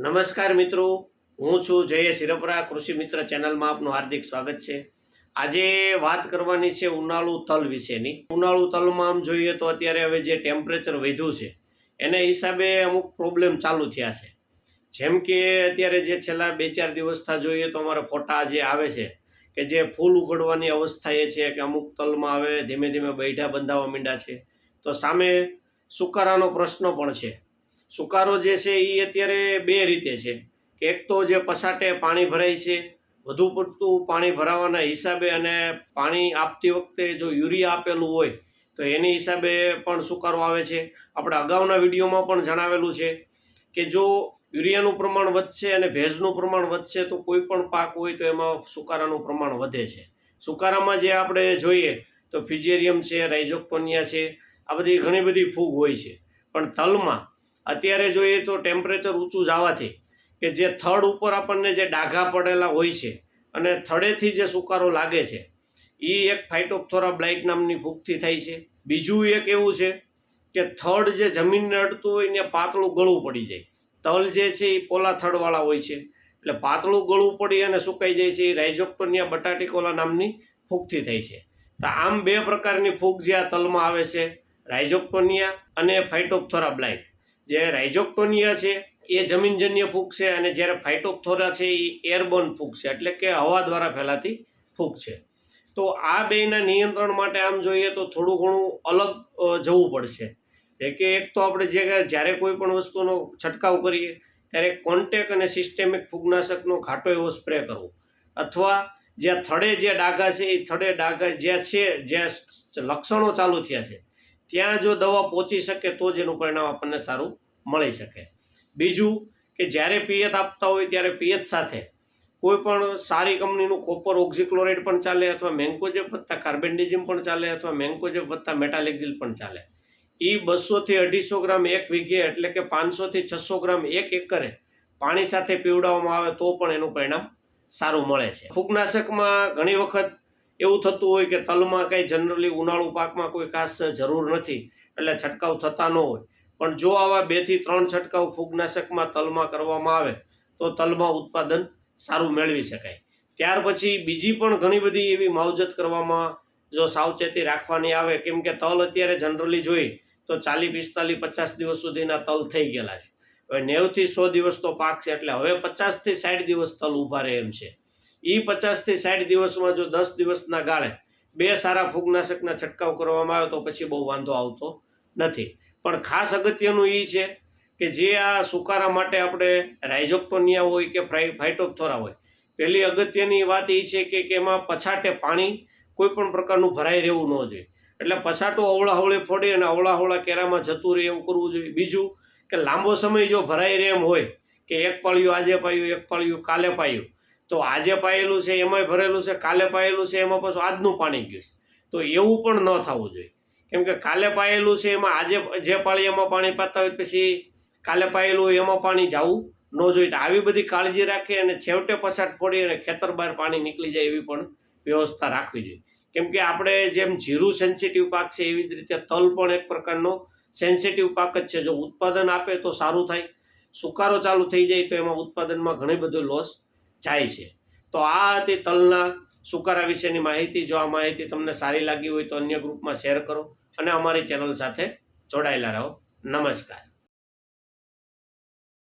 નમસ્કાર મિત્રો. હું છું જય શિરપરા કૃષિ મિત્ર ચેનલમાં આપનું હાર્દિક સ્વાગત છે. આજે વાત કરવાની છે ઉનાળુ તલ વિશેની. ઉનાળુ તલમાં આમ જોઈએ તો અત્યારે હવે જે ટેમ્પરેચર વધ્યું છે, એને હિસાબે અમુક પ્રોબ્લેમ ચાલુ થયા છે. જેમ કે અત્યારે જે છેલ્લા બે ચાર દિવસથી જોઈએ તો અમારા ફોટા જે આવે છે, કે જે ફૂલ ઉગડવાની અવસ્થા એ છે કે અમુક તલમાં હવે ધીમે ધીમે બૈઠા બંધાવા માંડ્યા છે. તો સામે સુકારાનો પ્રશ્ન પણ છે. સુકારો જે છે એ અત્યારે બે રીતે છે. કે એક તો જે પસાટે પાણી ભરાય છે, વધુ પડતું પાણી ભરાવાના હિસાબે અને પાણી આપતી વખતે જો યુરિયા આપેલું હોય, તો એની હિસાબે પણ સુકારો આવે છે. આપણે અગાઉના વિડીયોમાં પણ જણાવેલું છે કે જો યુરિયાનું પ્રમાણ વધશે અને ભેજનું પ્રમાણ વધશે, તો કોઈ પણ પાક હોય તો એમાં સુકારાનું પ્રમાણ વધે છે. સુકારામાં જે આપણે જોઈએ, તો ફિજેરિયમ છે રાઇઝોકોનિયા છે, આ બધી ઘણી બધી ફૂગ હોય છે. પણ તલમાં અત્યારે જોઈએ તો ટેમ્પરેચર ઊંચું જવાથી કે જે થડ ઉપર આપણને જે ડાઘા પડેલા હોય છે અને થડેથી જે સુકારો લાગે છે એ એક ફાઇટોપથોરા બ્લાઇટ નામની ફૂગથી થાય છે. બીજું એક એવું છે કે થડ જે જમીનને અડતું હોય ને પાતળું ગળું પડી જાય. તલ જે છે એ પોલા થડવાળા હોય છે. એટલે પાતળું ગળું પડી અને સુકાઈ જાય છે એ રાઇઝોક્ટોનિયા બટાટીકોલા નામની ફૂગથી થાય છે. તો આમ બે પ્રકારની ફૂગ જે આ તલમાં આવે છે રાઇઝોક્ટોનિયા અને ફાઇટોપથોરા બ્લાઇટ જે રાઇઝોક્ટોનિયા છે, એ જમીનજન્ય ફૂગ છે અને જ્યારે ફાઇટોપથોરા છે, એ એરબોર્ન ફૂગ છે, એટલે કે હવા દ્વારા ફેલાતી ફૂગ છે. તો આ બેના નિયંત્રણ માટે આમ જોઈએ તો થોડું ઘણું અલગ જવું પડશે. એ કે એક તો આપણે જે જ્યારે કોઈ પણ વસ્તુનો છંટકાવ કરીએ, ત્યારે કોન્ટેક અને સિસ્ટેમિક ફૂગનાશકનો ઘાટો એવો સ્પ્રે કરવો. અથવા જ્યાં થડે જે ડાઘા છે, એ થડે ડાઘા જ્યાં છે, જ્યાં લક્ષણો ચાલુ થયા છે ત્યાં જો દવા પહોંચી શકે તો જ એનું પરિણામ આપણને સારું મળી શકે. બીજું કે જ્યારે પિયત આપતા હોય ત્યારે પિયત સાથે કોઈ પણ સારી કંપનીનું કોપર ઓક્ઝીક્લોરાઇડ પણ ચાલે અથવા મેન્કોજેબ વત્તા કાર્બેન્ડિઝમ પણ ચાલે અથવા મેન્કોજેબ વત્તા મેટાલેક્ઝિલ પણ ચાલે. એ બસોથી અઢીસો ગ્રામ એક વીઘે એટલે કે પાંચસોથી છસો ગ્રામ એક એકરે પાણી સાથે પીવડાવવામાં આવે તો પણ એનું પરિણામ સારું મળે છે. ફૂગનાશકમાં ઘણી વખત એવું થતું હોય કે તલમાં કંઈ જનરલી ઉનાળુ પાકમાં કોઈ ખાસ જરૂર નથી, એટલે છંટકાવ થતા ન હોય. પણ જો આવા બેથી ત્રણ છંટકાવ ફૂગનાશકમાં તલમાં કરવામાં આવે, તો તલમાં ઉત્પાદન સારું મેળવી શકાય. ત્યાર પછી બીજી પણ ઘણી બધી એવી માવજત કરવામાં જો સાવચેતી રાખવાની આવે, કેમ કે તલ અત્યારે જનરલી જોઈ તો ચાલીસ, પિસ્તાલીસ, પચાસ દિવસ સુધીના તલ થઈ ગયેલા છે. હવે નેવથી સો દિવસ તો પાક છે, એટલે હવે પચાસથી સાઠ દિવસ તલ ઊભા રહે એમ છે. એ પચાસથી સાઠ દિવસમાં જો દસ દિવસના ગાળે બે સારા ફૂગનાશકના છંટકાવ કરવામાં આવે તો પછી બહુ વાંધો આવતો નથી. પણ ખાસ અગત્યનું એ છે કે જે આ સુકારા માટે આપણે રાઇઝોક્ટોનિયા હોય કે ફ્રાઈ ફાઇટોપ્થોરા હોય, પહેલી અગત્યની વાત એ છે કે એમાં પછાટે પાણી કોઈ પણ પ્રકારનું ભરાઈ રહેવું ન જોઈએ. એટલે પછાટું અવળાહવળે ફોડી અને અવળાહવળા કેરામાં જતું રહે એવું કરવું જોઈએ. બીજું કે લાંબો સમય જો ભરાઈ રહે એમ હોય કે એક પાળિયું આજે પાયું એક પાળિયું કાલે પાયું તો આજે પાયેલું છે, એમાંય ભરેલું છે, કાલે પાયેલું છે, એમાં પાછું આજનું પાણી ગયું છે. તો એવું પણ ન થવું જોઈએ. કેમ કે કાલે પાયેલું છે, એમાં આજે જે પાળી એમાં પાણી પાતા હોય પછી કાલે પાયેલું હોય એમાં પાણી જવું ન જોઈએ. આવી બધી કાળજી રાખે અને છેવટે પછાટ ફોડી અને ખેતર બહાર પાણી નીકળી જાય એવી પણ વ્યવસ્થા રાખવી જોઈએ. કેમ કે આપણે જેમ જીરું સેન્સિટિવ પાક છે, એવી જ રીતે તલ પણ એક પ્રકારનો સેન્સિટિવ પાક જ છે. જો ઉત્પાદન આપે તો સારું થાય. સુકારો ચાલુ થઈ જાય તો એમાં ઉત્પાદનમાં ઘણી બધું લોસ જાય છે. તો આ હતી તલના સુકારા વિશેની માહિતી. જો આ માહિતી તમને સારી લાગી હોય તો અન્ય ગ્રુપમાં શેર કરો અને અમારી ચેનલ સાથે જોડાયેલા રહો. નમસ્કાર.